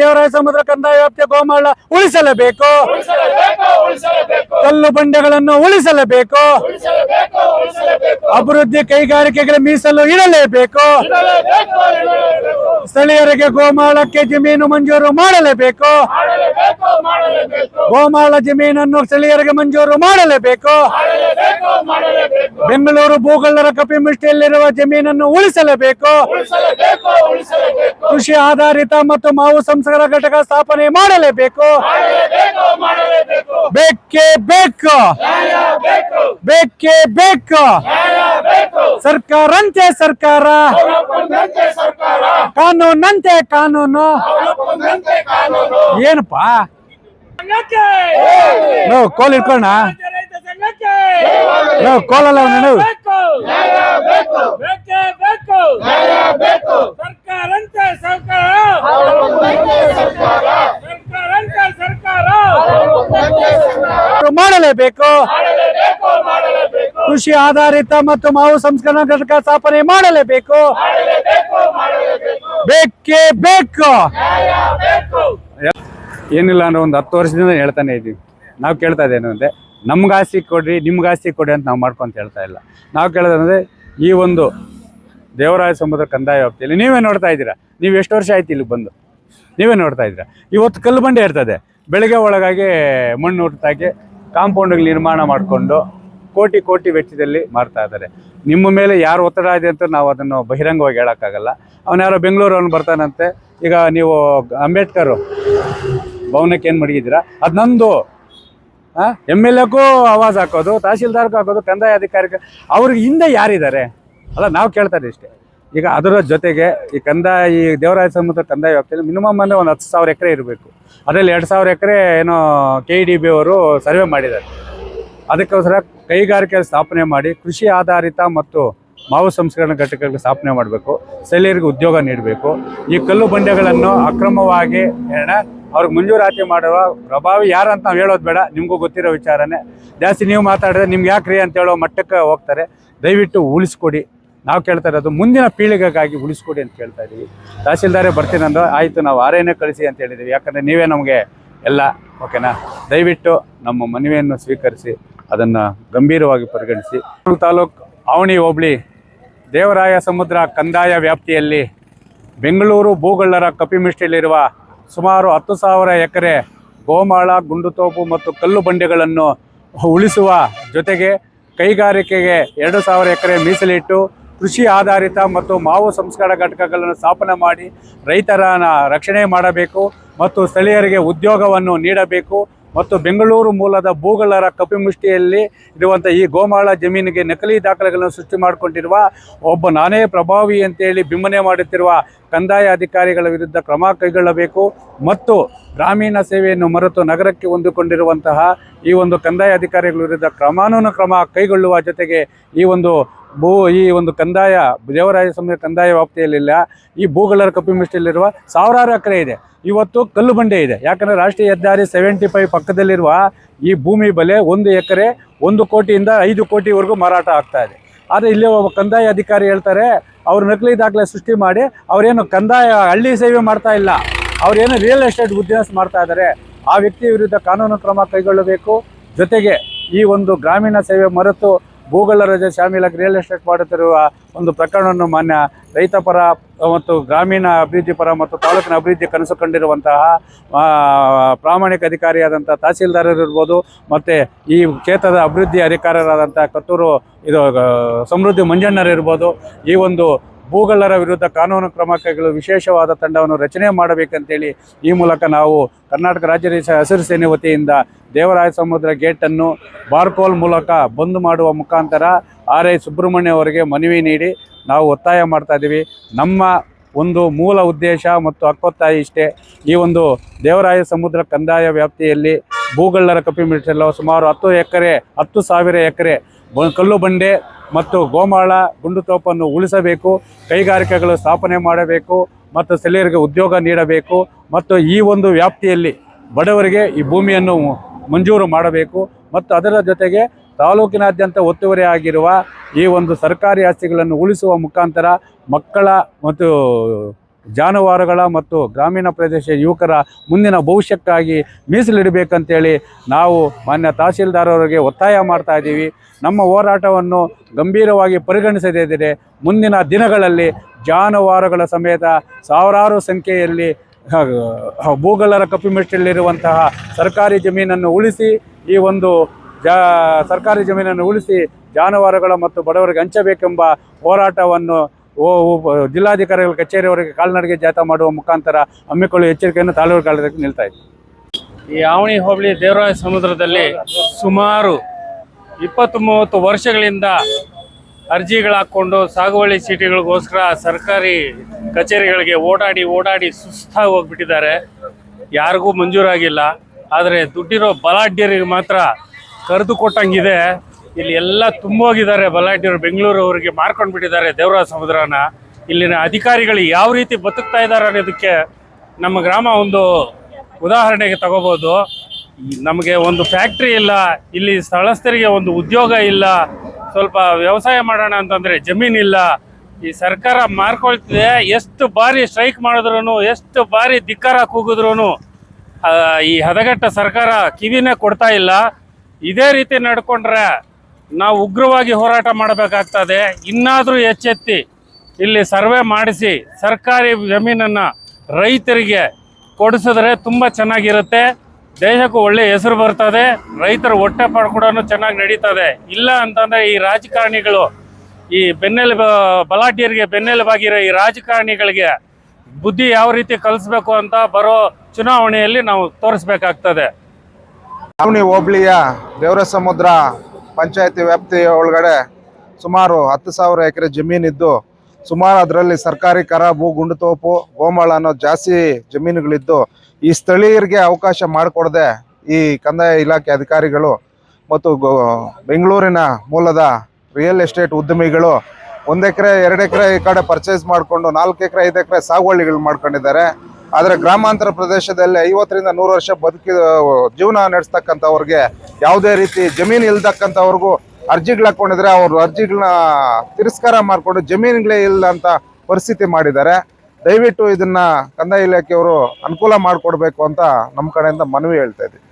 ದೇವರಾಯ ಸಮುದ್ರ ಕಂದಾಯ ವ್ಯಾಪ್ತಿಯ ಗೋಮಾಳ ಉಳಿಸಲೇಬೇಕು. ಕಲ್ಲು ಬಂಡೆಗಳನ್ನು ಉಳಿಸಲೇಬೇಕು. ಅಭಿವೃದ್ಧಿ ಕೈಗಾರಿಕೆಗಳ ಮೀಸಲು ಇಡಲೇಬೇಕು ಇಡಲೇಬೇಕು ಸ್ಥಳೀಯರಿಗೆ ಗೋಮಾಳಕ್ಕೆ ಜಮೀನು ಮಂಜೂರು ಮಾಡಲೇಬೇಕು. ಗೋಮಾಳ ಜಮೀನನ್ನು ಸ್ಥಳೀಯರಿಗೆ ಮಂಜೂರು ಮಾಡಲೇಬೇಕು. ಬೆಂಗಳೂರು ಭೂಗಳ್ಳರ ಕಪಿಮುಷ್ಟಿಯಲ್ಲಿರುವ ಜಮೀನನ್ನು ಉಳಿಸಲೇಬೇಕು. ಕೃಷಿ ಆಧಾರಿತ ಮತ್ತು ಮಾವು ಸಂಸ್ಕಾರ ಘಟಕ ಸ್ಥಾಪನೆ ಮಾಡಲೇಬೇಕು. ಬೇಕೇ ಬೇಕು. ಬೇಕು ಬೇಕೇ. ಬೇಕು ನ್ಯಾಯ ಬೇಕು. ಸರ್ಕಾರಂತೆ ಸರ್ಕಾರ. ಕಾನೂನಂತೆ ಕಾನೂನು. ಏನಪ್ಪಾ? ನಾವು ಕೋಲ್ ಇಟ್ಕೊಳ್ಳೋಣ ರೈತ ನಾವು ಕೋಲಲ್ಲ ನಾವು ಬೇಕು. ನ್ಯಾಯ ಬೇಕು. ಬೇಕೇ ಬೇಕು. ನ್ಯಾಯ ಬೇಕು. ಸರ್ಕಾರಂತೆ ಸರ್ಕಾರ. ಸರ್ಕಾರ. ಸರ್ಕಾರಂತೆ ಸರ್ಕಾರ. ಮಾಡಲೇಬೇಕು ಮಾಡಲೇಬೇಕು. ಮಾಡಲೇಬೇಕು. ಕೃಷಿ ಆಧಾರಿತ ಮತ್ತು ಮಾವು ಸಂಸ್ಕರಣಾ ಘಟಕ ಸ್ಥಾಪನೆ ಮಾಡಲೇಬೇಕು. ಮಾಡಲೇಬೇಕು ಮಾಡಲೇಬೇಕು. ಬೇಕೇ ಬೇಕು. ನ್ಯಾಯ ಬೇಕು. ಏನಿಲ್ಲ ಅಂದ್ರೆ ಒಂದು ಹತ್ತು ವರ್ಷದಿಂದ ಹೇಳ್ತಾನೆ ಇದ್ದೀವಿ ನಾವು ಕೇಳ್ತಾ ಇದ್ದೇನು ಅಂದ್ರೆ ನಮ್ಗೆ ಆಸ್ತಿ ಕೊಡ್ರಿ ನಿಮ್ಗೆ ಆಸ್ತಿ ಕೊಡಿ ಅಂತ ನಾವು ಮಾಡ್ಕೊಂತ ಹೇಳ್ತಾ ಇಲ್ಲ. ನಾವು ಕೇಳೋದಂದ್ರೆ ಈ ಒಂದು ದೇವರಾಯ ಸಮುದ್ರ ಕಂದಾಯ ವ್ಯಾಪ್ತಿಯಲ್ಲಿ ನೀವೇ ನೋಡ್ತಾ ಇದ್ದೀರಾ. ನೀವು ಎಷ್ಟು ವರ್ಷ ಆಯ್ತು ಇಲ್ಲಿಗೆ ಬಂದು? ನೀವೇ ನೋಡ್ತಾ ಇದ್ದೀರಾ. ಇವತ್ತು ಕಲ್ಲು ಬಂಡೆ ಇರ್ತದೆ. ಬೆಳಗ್ಗೆ ಒಳಗಾಗಿ ಮಣ್ಣು ಹುಟ್ಟಾಕಿ ಕಾಂಪೌಂಡ್ ನಿರ್ಮಾಣ ಮಾಡಿಕೊಂಡು ಕೋಟಿ ಕೋಟಿ ವೆಚ್ಚದಲ್ಲಿ ಮಾಡ್ತಾ ಇದ್ದಾರೆ. ನಿಮ್ಮ ಮೇಲೆ ಯಾರು ಒತ್ತಡ ಇದೆ ಅಂತ ನಾವು ಅದನ್ನು ಬಹಿರಂಗವಾಗಿ ಹೇಳೋಕ್ಕಾಗಲ್ಲ. ಅವನು ಯಾರೋ ಬೆಂಗಳೂರು ಅವ್ನು ಬರ್ತಾನಂತೆ. ಈಗ ನೀವು ಅಂಬೇಡ್ಕರ್ ಭವನಕ್ಕೆ ಏನು ಮಡಗಿದ್ದೀರಾ? ಅದು ನಂದು. ಎಂ ಎಲ್ ಎಗೂ ಆವಾಜ್ ಹಾಕೋದು ತಹಸೀಲ್ದಾರ್ಗೂ ಹಾಕೋದು, ಕಂದಾಯ ಅಧಿಕಾರಿಗೆ. ಅವ್ರಿಗೆ ಹಿಂದೆ ಯಾರಿದ್ದಾರೆ? ಅಲ್ಲ, ನಾವು ಕೇಳ್ತಾರೆ ಇಷ್ಟೇ ಈಗ ಅದರ ಜೊತೆಗೆ ಈ ಕಂದಾಯ, ಈ ದೇವರಾಯ ಸಮುದ್ರ ಕಂದಾಯ ವ್ಯಾಪ್ತಿಯಲ್ಲಿ ಮಿನಿಮಮ್ ಅಂದರೆ ಒಂದು ಹತ್ತು ಸಾವಿರ ಎಕರೆ ಇರಬೇಕು. ಅದರಲ್ಲಿ ಎರಡು ಸಾವಿರ ಎಕರೆ ಏನೋ ಕೆ ಇ ಡಿ ಬಿ ಅವರು ಸರ್ವೆ ಮಾಡಿದ್ದಾರೆ. ಅದಕ್ಕೋಸ್ಕರ ಕೈಗಾರಿಕೆ ಸ್ಥಾಪನೆ ಮಾಡಿ ಕೃಷಿ ಆಧಾರಿತ ಮತ್ತು ಮಾವು ಸಂಸ್ಕರಣಾ ಘಟಕಗಳಿಗೆ ಸ್ಥಾಪನೆ ಮಾಡಬೇಕು. ಸ್ಥಳೀಯರಿಗೆ ಉದ್ಯೋಗ ನೀಡಬೇಕು. ಈ ಕಲ್ಲು ಬಂಡೆಗಳನ್ನು ಅಕ್ರಮವಾಗಿ ಏನ, ಅವ್ರಿಗೆ ಮಂಜೂರಾತಿ ಮಾಡುವ ಪ್ರಭಾವಿ ಯಾರು ಅಂತ ನಾವು ಹೇಳೋದು ಬೇಡ. ನಿಮಗೂ ಗೊತ್ತಿರೋ ವಿಚಾರನೇ. ಜಾಸ್ತಿ ನೀವು ಮಾತಾಡಿದ್ರೆ ನಿಮ್ಗೆ ಯಾಕ್ರಿ ಅಂತ ಹೇಳೋ ಮಟ್ಟಕ್ಕೆ ಹೋಗ್ತಾರೆ. ದಯವಿಟ್ಟು ಉಳಿಸ್ಕೊಡಿ. ನಾವು ಕೇಳ್ತಾ ಇರೋದು ಮುಂದಿನ ಪೀಳಿಗೆಗಾಗಿ ಉಳಿಸ್ಕೊಡಿ ಅಂತ ಕೇಳ್ತಾ ಇದ್ದೀವಿ ತಹಸೀಲ್ದಾರೇ ಬರ್ತೀನಂದ್ರೆ ಆಯಿತು, ನಾವು ಆರೇನೇ ಕಳಿಸಿ ಅಂತ ಹೇಳಿದ್ದೀವಿ ಯಾಕಂದರೆ ನೀವೇ ನಮಗೆ ಎಲ್ಲ, ಓಕೆನಾ? ದಯವಿಟ್ಟು ನಮ್ಮ ಮನವಿಯನ್ನು ಸ್ವೀಕರಿಸಿ. ಅದನ್ನು ಗಂಭೀರವಾಗಿ ಪರಿಗಣಿಸಿ. ತಾಲೂಕು ಅವಣಿ ಹೋಬಳಿ ದೇವರಾಯ ಸಮುದ್ರ ಕಂದಾಯ ವ್ಯಾಪ್ತಿಯಲ್ಲಿ ಬೆಂಗಳೂರು ಭೂಗಳ್ಳರ ಕಪಿಮಿಷ್ಟಿಯಲ್ಲಿರುವ ಸುಮಾರು ಹತ್ತು ಸಾವಿರ ಎಕರೆ ಗೋಮಾಳ ಗುಂಡುತೋಪು ಮತ್ತು ಕಲ್ಲು ಬಂಡೆಗಳನ್ನು ಉಳಿಸುವ ಜೊತೆಗೆ ಕೈಗಾರಿಕೆಗೆ ಎರಡು ಸಾವಿರ ಎಕರೆ ಮೀಸಲಿಟ್ಟು ಕೃಷಿ ಆಧಾರಿತ ಮತ್ತು ಮಾವು ಸಂಸ್ಕಾರ ಘಟಕಗಳನ್ನು ಸ್ಥಾಪನೆ ಮಾಡಿ ರೈತರನ್ನ ರಕ್ಷಣೆ ಮಾಡಬೇಕು ಮತ್ತು ಸ್ಥಳೀಯರಿಗೆ ಉದ್ಯೋಗವನ್ನು ನೀಡಬೇಕು. ಮತ್ತು ಬೆಂಗಳೂರು ಮೂಲದ ಭೂಗಳರ ಕಪಿಮುಷ್ಟಿಯಲ್ಲಿ ಇರುವಂಥ ಈ ಗೋಮಾಳ ಜಮೀನಿಗೆ ನಕಲಿ ದಾಖಲೆಗಳನ್ನು ಸೃಷ್ಟಿ ಮಾಡಿಕೊಂಡಿರುವ ಒಬ್ಬ ನಾನೇ ಪ್ರಭಾವಿ ಅಂತೇಳಿ ಬಿಂಬನೆ ಮಾಡುತ್ತಿರುವ ಕಂದಾಯ ಅಧಿಕಾರಿಗಳ ವಿರುದ್ಧ ಕ್ರಮ ಕೈಗೊಳ್ಳಬೇಕು ಮತ್ತು ಗ್ರಾಮೀಣ ಸೇವೆಯನ್ನು ಮರೆತು ನಗರಕ್ಕೆ ಹೊಂದಿಕೊಂಡಿರುವಂತಹ ಈ ಒಂದು ಕಂದಾಯ ಅಧಿಕಾರಿಗಳ ವಿರುದ್ಧ ಕ್ರಮಾನು ಕ್ರಮ ಕೈಗೊಳ್ಳುವ ಜೊತೆಗೆ ಈ ಒಂದು ಭೂ ಈ ಒಂದು ಕಂದಾಯ ದೇವರಾಯ ಸಮಯ ಕಂದಾಯ ವ್ಯಾಪ್ತಿಯಲ್ಲಿಲ್ಲ. ಈ ಭೂಗಳ್ಳರ ಕಪಿಮಿಷ್ಟಿಯಲ್ಲಿರುವ ಸಾವಿರಾರು ಎಕರೆ ಇದೆ. ಇವತ್ತು ಕಲ್ಲು ಬಂಡೆ ಇದೆ. ಯಾಕಂದರೆ ರಾಷ್ಟ್ರೀಯ ಹೆದ್ದಾರಿ ಸೆವೆಂಟಿ ಫೈವ್ ಪಕ್ಕದಲ್ಲಿರುವ ಈ ಭೂಮಿ ಬೆಲೆ ಒಂದು ಎಕರೆ ಒಂದು ಕೋಟಿಯಿಂದ ಐದು ಕೋಟಿವರೆಗೂ ಮಾರಾಟ ಆಗ್ತಾ ಇದೆ. ಆದರೆ ಇಲ್ಲಿ ಒಬ್ಬ ಕಂದಾಯ ಅಧಿಕಾರಿ ಹೇಳ್ತಾರೆ, ಅವ್ರು ನಕಲಿ ದಾಖಲೆ ಸೃಷ್ಟಿ ಮಾಡಿ ಅವರೇನು ಕಂದಾಯ ಹಳ್ಳಿ ಸೇವೆ ಮಾಡ್ತಾ ಇಲ್ಲ. ಅವರೇನು ರಿಯಲ್ ಎಸ್ಟೇಟ್ ಬಿಸ್ನೆಸ್ ಮಾಡ್ತಾ ಇದ್ದಾರೆ ಆ ವ್ಯಕ್ತಿಯ ವಿರುದ್ಧ ಕಾನೂನು ಕ್ರಮ ಕೈಗೊಳ್ಳಬೇಕು. ಜೊತೆಗೆ ಈ ಒಂದು ಗ್ರಾಮೀಣ ಸೇವೆ ಮರೆತು ಭೂಗಳ್ಳ ರಜೆ, ಶಾಮೀಲಾಗಿ ರಿಯಲ್ ಎಸ್ಟೇಟ್ ಮಾಡುತ್ತಿರುವ ಒಂದು ಪ್ರಕರಣವನ್ನು ಮಾನ್ಯ ರೈತ ಪರ ಮತ್ತು ಗ್ರಾಮೀಣ ಅಭಿವೃದ್ಧಿ ಪರ ಮತ್ತು ತಾಲೂಕಿನ ಅಭಿವೃದ್ಧಿ ಕನಸು ಕಂಡಿರುವಂತಹ ಪ್ರಾಮಾಣಿಕ ಅಧಿಕಾರಿಯಾದಂಥ ತಹಸೀಲ್ದಾರರು ಇರ್ಬೋದು, ಮತ್ತು ಈ ಕ್ಷೇತ್ರದ ಅಭಿವೃದ್ಧಿ ಅಧಿಕಾರರಾದಂಥ ಕತ್ತೂರು ಇದು ಸಮೃದ್ಧಿ ಮಂಜಣ್ಣರಿರ್ಬೋದು ಈ ಒಂದು ಭೂಗಳ್ಳರ ವಿರುದ್ಧ ಕಾನೂನು ಕ್ರಮ ಕೈಗೊಳ್ಳಲು ವಿಶೇಷವಾದ ತಂಡವನ್ನು ರಚನೆ ಮಾಡಬೇಕಂತೇಳಿ ಈ ಮೂಲಕ ನಾವು ಕರ್ನಾಟಕ ರಾಜ್ಯ ಹಸಿರು ಸೇನೆ ವತಿಯಿಂದ ದೇವರಾಯ ಸಮುದ್ರ ಗೇಟನ್ನು ಬಾರ್ಕೋಲ್ ಮೂಲಕ ಬಂದ್ ಮಾಡುವ ಮುಖಾಂತರ ಆರ್ ಐ ಸುಬ್ರಹ್ಮಣ್ಯ ಅವರಿಗೆ ಮನವಿ ನೀಡಿ ನಾವು ಒತ್ತಾಯ ಮಾಡ್ತಾ ಇದ್ದೀವಿ. ನಮ್ಮ ಒಂದು ಮೂಲ ಉದ್ದೇಶ ಮತ್ತು ಹಕ್ಕೊತ್ತಾಯ ಇಷ್ಟೇ, ಈ ಒಂದು ದೇವರಾಯ ಸಮುದ್ರ ಕಂದಾಯ ವ್ಯಾಪ್ತಿಯಲ್ಲಿ ಭೂಗಳ್ಳರ ಕಪಿಮಿಟ್ಟಲು ಸುಮಾರು ಹತ್ತು ಎಕರೆ, ಹತ್ತು ಸಾವಿರ ಎಕರೆ ಕಲ್ಲು ಬಂಡೆ ಮತ್ತು ಗೋಮಾಳ ಗುಂಡುತೋಪನ್ನು ಉಳಿಸಬೇಕು, ಕೈಗಾರಿಕೆಗಳು ಸ್ಥಾಪನೆ ಮಾಡಬೇಕು ಮತ್ತು ಸ್ಥಳೀಯರಿಗೆ ಉದ್ಯೋಗ ನೀಡಬೇಕು ಮತ್ತು ಈ ಒಂದು ವ್ಯಾಪ್ತಿಯಲ್ಲಿ ಬಡವರಿಗೆ ಈ ಭೂಮಿಯನ್ನು ಮಂಜೂರು ಮಾಡಬೇಕು ಮತ್ತು ಅದರ ಜೊತೆಗೆ ತಾಲೂಕಿನಾದ್ಯಂತ ಒತ್ತುವರಿ ಆಗಿರುವ ಈ ಒಂದು ಸರ್ಕಾರಿ ಆಸ್ತಿಗಳನ್ನು ಉಳಿಸುವ ಮುಖಾಂತರ ಮಕ್ಕಳ ಮತ್ತು ಜಾನುವಾರುಗಳ ಮತ್ತು ಗ್ರಾಮೀಣ ಪ್ರದೇಶ ಯುವಕರ ಮುಂದಿನ ಭವಿಷ್ಯಕ್ಕಾಗಿ ಮೀಸಲಿಡಬೇಕಂತೇಳಿ ನಾವು ಮಾನ್ಯ ತಹಸೀಲ್ದಾರ್ ಅವರಿಗೆ ಒತ್ತಾಯ ಮಾಡ್ತಾ ಇದ್ದೀವಿ. ನಮ್ಮ ಹೋರಾಟವನ್ನು ಗಂಭೀರವಾಗಿ ಪರಿಗಣಿಸದಿದ್ದರೆ ಮುಂದಿನ ದಿನಗಳಲ್ಲಿ ಜಾನುವಾರುಗಳ ಸಮೇತ ಸಾವಿರಾರು ಸಂಖ್ಯೆಯಲ್ಲಿ ಭೂಗಲರ ಭೂಗಳ್ಳರ ಕಪಿಮೆಟ್ಟಲ್ಲಿರುವಂತಹ ಸರ್ಕಾರಿ ಜಮೀನನ್ನು ಉಳಿಸಿ, ಈ ಒಂದು ಜಾ, ಸರ್ಕಾರಿ ಜಮೀನನ್ನು ಉಳಿಸಿ ಜಾನುವಾರುಗಳ ಮತ್ತು ಬಡವರಿಗೆ ಹಂಚಬೇಕೆಂಬ ಹೋರಾಟವನ್ನು ಓ- ಜಿಲ್ಲಾಧಿಕಾರಿಗಳ ಕಚೇರಿಯವರೆಗೆ ಕಾಲ್ನಡಿಗೆ ಜಾಥಾ ಮಾಡುವ ಮುಖಾಂತರ ಹಮ್ಮಿಕೊಳ್ಳುವ ಎಚ್ಚರಿಕೆಯನ್ನು ತಾಲೂಕು ಕಾಲದಲ್ಲಿ ನಿಲ್ತಾ ಇದೆ. ಈ ಆವಣಿ ಹೋಬಳಿ ದೇವರಾಯ ಸಮುದ್ರದಲ್ಲಿ ಸುಮಾರು ಇಪ್ಪತ್ತು ಮೂವತ್ತು ವರ್ಷಗಳಿಂದ ಅರ್ಜಿಗಳಾಕೊಂಡು ಸಾಗುವಳಿ ಸೀಟಿಗಳಿಗೋಸ್ಕರ ಸರ್ಕಾರಿ ಕಚೇರಿಗಳಿಗೆ ಓಡಾಡಿ ಓಡಾಡಿ ಸುಸ್ತಾಗಿ ಹೋಗ್ಬಿಟ್ಟಿದ್ದಾರೆ. ಯಾರಿಗೂ ಮಂಜೂರಾಗಿಲ್ಲ. ಆದರೆ ದುಡ್ಡಿರೋ ಬಲಾಢ್ಯರಿಗೆ ಮಾತ್ರ ಕರೆದು ಕೊಟ್ಟಂಗಿದೆ ಇಲ್ಲಿ ಎಲ್ಲ ತುಂಬೋಗಿದ್ದಾರೆ ಬಲಾಢ್ಯರು. ಬೆಂಗಳೂರು ಅವರಿಗೆ ಮಾರ್ಕೊಂಡು ಬಿಟ್ಟಿದ್ದಾರೆ ದೇವರಾಜ ಸಮುದ್ರನ. ಇಲ್ಲಿನ ಅಧಿಕಾರಿಗಳು ಯಾವ ರೀತಿ ಬದುಕ್ತಾ ಇದ್ದಾರೆ ಅನ್ನೋದಕ್ಕೆ ನಮ್ಮ ಗ್ರಾಮ ಒಂದು ಉದಾಹರಣೆಗೆ ತಗೋಬೋದು. ನಮಗೆ ಒಂದು ಫ್ಯಾಕ್ಟ್ರಿ ಇಲ್ಲ, ಇಲ್ಲಿ ಸ್ಥಳಸ್ಥರಿಗೆ ಒಂದು ಉದ್ಯೋಗ ಇಲ್ಲ, ಸ್ವಲ್ಪ ವ್ಯವಸಾಯ ಮಾಡೋಣ ಅಂತಂದ್ರೆ ಜಮೀನಿಲ್ಲ ಈ ಸರ್ಕಾರ ಮಾರ್ಕೊಳ್ತಿದೆ, ಎಷ್ಟು ಬಾರಿ ಸ್ಟ್ರೈಕ್ ಮಾಡಿದ್ರು ಎಷ್ಟು ಬಾರಿ ಧಿಕ್ಕಾರ ಕೂಗಿದ್ರು ಈ ಹದಗೆಟ್ಟ ಸರ್ಕಾರ ಕಿವಿನೇ ಕೊಡ್ತಾ ಇಲ್ಲ. ಇದೇ ರೀತಿ ನಡ್ಕೊಂಡ್ರೆ ನಾವು ಉಗ್ರವಾಗಿ ಹೋರಾಟ ಮಾಡಬೇಕಾಗ್ತದೆ. ಇನ್ನಾದರೂ ಎಚ್ಚೆತ್ತಿ ಇಲ್ಲಿ ಸರ್ವೆ ಮಾಡಿಸಿ, ಸರ್ಕಾರಿ ಜಮೀನನ್ನು ರೈತರಿಗೆ ಕೊಡಿಸಿದ್ರೆ ತುಂಬ ಚೆನ್ನಾಗಿರುತ್ತೆ. ದೇಶಕ್ಕೂ ಒಳ್ಳೆ ಹೆಸರು ಬರ್ತದೆ. ರೈತರ ಹೊಟ್ಟೆ ಪಾಡು ಕೂಡ ಚೆನ್ನಾಗಿ ನಡೀತದೆ. ಇಲ್ಲ ಅಂತಂದರೆ ಈ ರಾಜಕಾರಣಿಗಳು, ಈ ಬೆನ್ನೆಲು ಬಲಾಢ್ಯರಿಗೆ ಬೆನ್ನೆಲುಬಾಗಿರೋ ಈ ರಾಜಕಾರಣಿಗಳಿಗೆ ಬುದ್ಧಿ ಯಾವ ರೀತಿ ಕಲಿಸ್ಬೇಕು ಅಂತ ಬರೋ ಚುನಾವಣೆಯಲ್ಲಿ ನಾವು ತೋರಿಸ್ಬೇಕಾಗ್ತದೆ. ಹೋಬಳಿಯ ದೇವರ ಸಮುದ್ರ ಪಂಚಾಯತಿ ವ್ಯಾಪ್ತಿಯ ಒಳಗಡೆ ಸುಮಾರು ಹತ್ತು ಸಾವಿರ ಎಕರೆ ಜಮೀನಿದ್ದು, ಸುಮಾರು ಅದರಲ್ಲಿ ಸರ್ಕಾರಿ ಕರಾಬು ಗುಂಡುತೋಪು, ಗೋಮಾಳ ಅನ್ನೋ ಜಾಸ್ತಿ ಜಮೀನುಗಳಿದ್ದು, ಈ ಸ್ಥಳೀಯರಿಗೆ ಅವಕಾಶ ಮಾಡಿಕೊಡದೆ ಈ ಕಂದಾಯ ಇಲಾಖೆ ಅಧಿಕಾರಿಗಳು ಮತ್ತು ಬೆಂಗಳೂರಿನ ಮೂಲದ ರಿಯಲ್ ಎಸ್ಟೇಟ್ ಉದ್ಯಮಿಗಳು ಒಂದು ಎಕರೆ, ಎರಡು ಎಕರೆ ಈ ಕಡೆ ಪರ್ಚೇಸ್ ಮಾಡಿಕೊಂಡು ನಾಲ್ಕು ಎಕರೆ, ಐದು ಎಕರೆ ಸಾಗುವಳಿಗಳು ಮಾಡ್ಕೊಂಡಿದ್ದಾರೆ. ಆದರೆ ಗ್ರಾಮಾಂತರ ಪ್ರದೇಶದಲ್ಲಿ ಐವತ್ತರಿಂದ ನೂರು ವರ್ಷ ಬದುಕಿ ಜೀವನ ನಡೆಸ್ತಕ್ಕಂಥವ್ರಿಗೆ ಯಾವುದೇ ರೀತಿ ಜಮೀನು ಇಲ್ದಕ್ಕಂಥವ್ರಿಗೂ ಅರ್ಜಿಗಳು ಹಾಕೊಂಡಿದ್ರೆ ಅವರು ಅರ್ಜಿಗಳನ್ನ ತಿರಸ್ಕಾರ ಮಾಡಿಕೊಂಡು ಜಮೀನುಗಳೇ ಇಲ್ಲ ಅಂತ ಪರಿಸ್ಥಿತಿ ಮಾಡಿದ್ದಾರೆ. ದಯವಿಟ್ಟು ಇದನ್ನ ಕಂದಾಯ ಇಲಾಖೆಯವರು ಅನುಕೂಲ ಮಾಡಿಕೊಡ್ಬೇಕು ಅಂತ ನಮ್ಮ ಕಡೆಯಿಂದ ಮನವಿ ಹೇಳ್ತಾ ಇದ್ದೀವಿ.